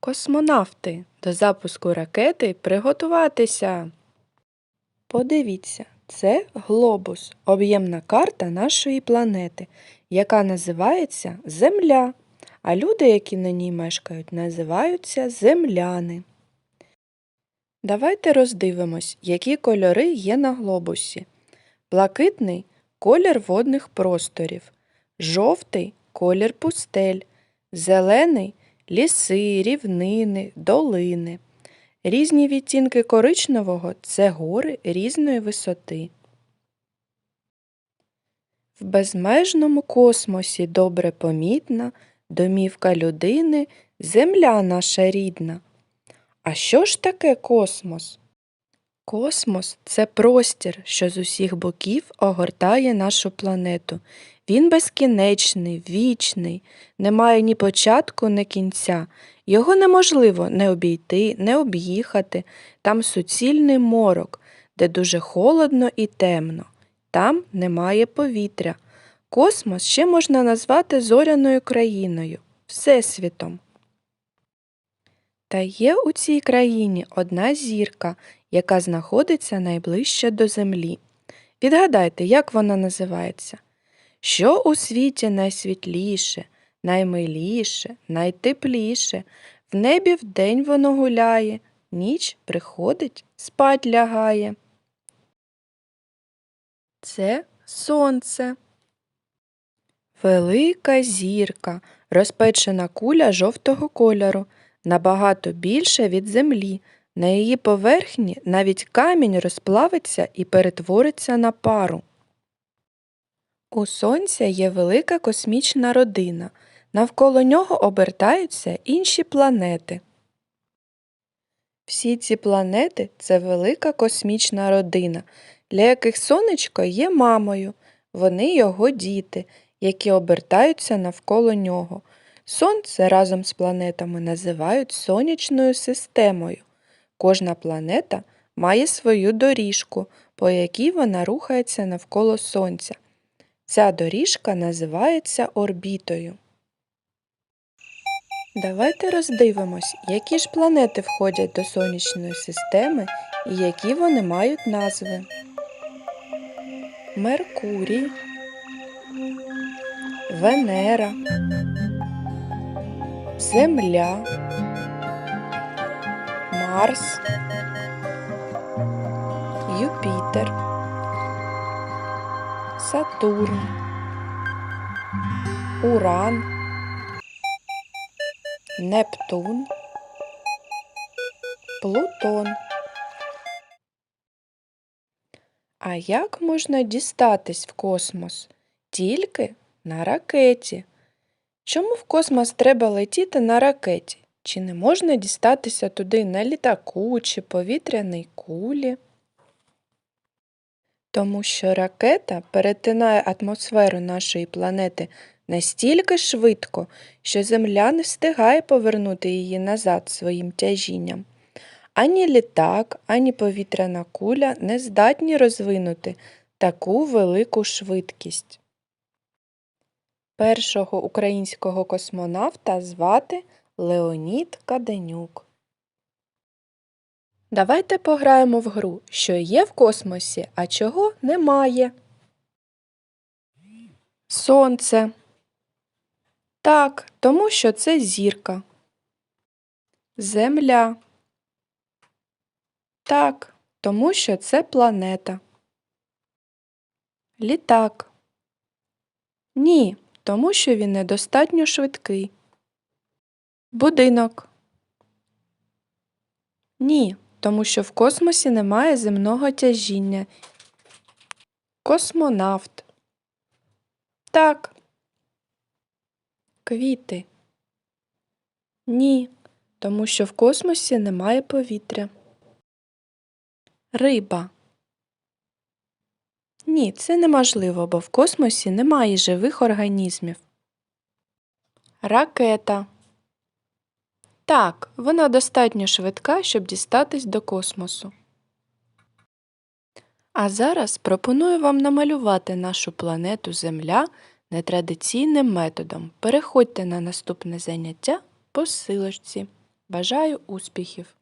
Космонавти, до запуску ракети приготуватися. Подивіться, це глобус, об'ємна карта нашої планети, яка називається Земля, а люди, які на ній мешкають, називаються земляни. Давайте роздивимось, які кольори є на глобусі. Блакитний колір водних просторів, жовтий колір пустель, зелений ліси, рівнини, долини. Різні відтінки коричневого це гори різної висоти. В безмежному космосі добре помітна домівка людини, земля наша рідна. А що ж таке космос? Космос це простір, що з усіх боків огортає нашу планету. Він безкінечний, вічний, не має ні початку, ні кінця. Його неможливо не обійти, не об'їхати. Там суцільний морок, де дуже холодно і темно. Там немає повітря. Космос ще можна назвати зоряною країною, Всесвітом. Та є у цій країні одна зірка, яка знаходиться найближче до Землі. Відгадайте, як вона називається? Що у світі найсвітліше, наймиліше, найтепліше, в небі вдень воно гуляє, ніч приходить, спать лягає. Це сонце. Велика зірка, розпечена куля жовтого кольору, набагато більша від землі. На її поверхні навіть камінь розплавиться і перетвориться на пару. У Сонця є велика космічна родина. Навколо нього обертаються інші планети. Всі ці планети це велика космічна родина, для яких сонечко є мамою. Вони його діти, які обертаються навколо нього. Сонце разом з планетами називають сонячною системою. Кожна планета має свою доріжку, по якій вона рухається навколо Сонця. Ця доріжка називається орбітою. Давайте роздивимось, які ж планети входять до сонячної системи і які вони мають назви. Меркурій, Венера, Земля, Марс, Юпітер, Сатурн, Уран, Нептун, Плутон. А як можна дістатись в космос? Тільки на ракеті. Чому в космос треба летіти на ракеті? Чи не можна дістатися туди на літаку чи повітряній кулі? Тому що ракета перетинає атмосферу нашої планети настільки швидко, що Земля не встигає повернути її назад своїм тяжінням. Ані літак, ані повітряна куля не здатні розвинути таку велику швидкість. Першого українського космонавта звати Леонід Каденюк. Давайте пограємо в гру, що є в космосі, а чого немає. Сонце. Так, тому що це зірка. Земля. Так, тому що це планета. Літак. Ні, тому що він недостатньо швидкий. Будинок. Ні, тому що в космосі немає земного тяжіння. Космонавт. Так. Квіти. Ні, тому що в космосі немає повітря. Риба. Ні, це неможливо, бо в космосі немає живих організмів. Ракета. Так, вона достатньо швидка, щоб дістатись до космосу. А зараз пропоную вам намалювати нашу планету Земля нетрадиційним методом. Переходьте на наступне заняття по силочці. Бажаю успіхів!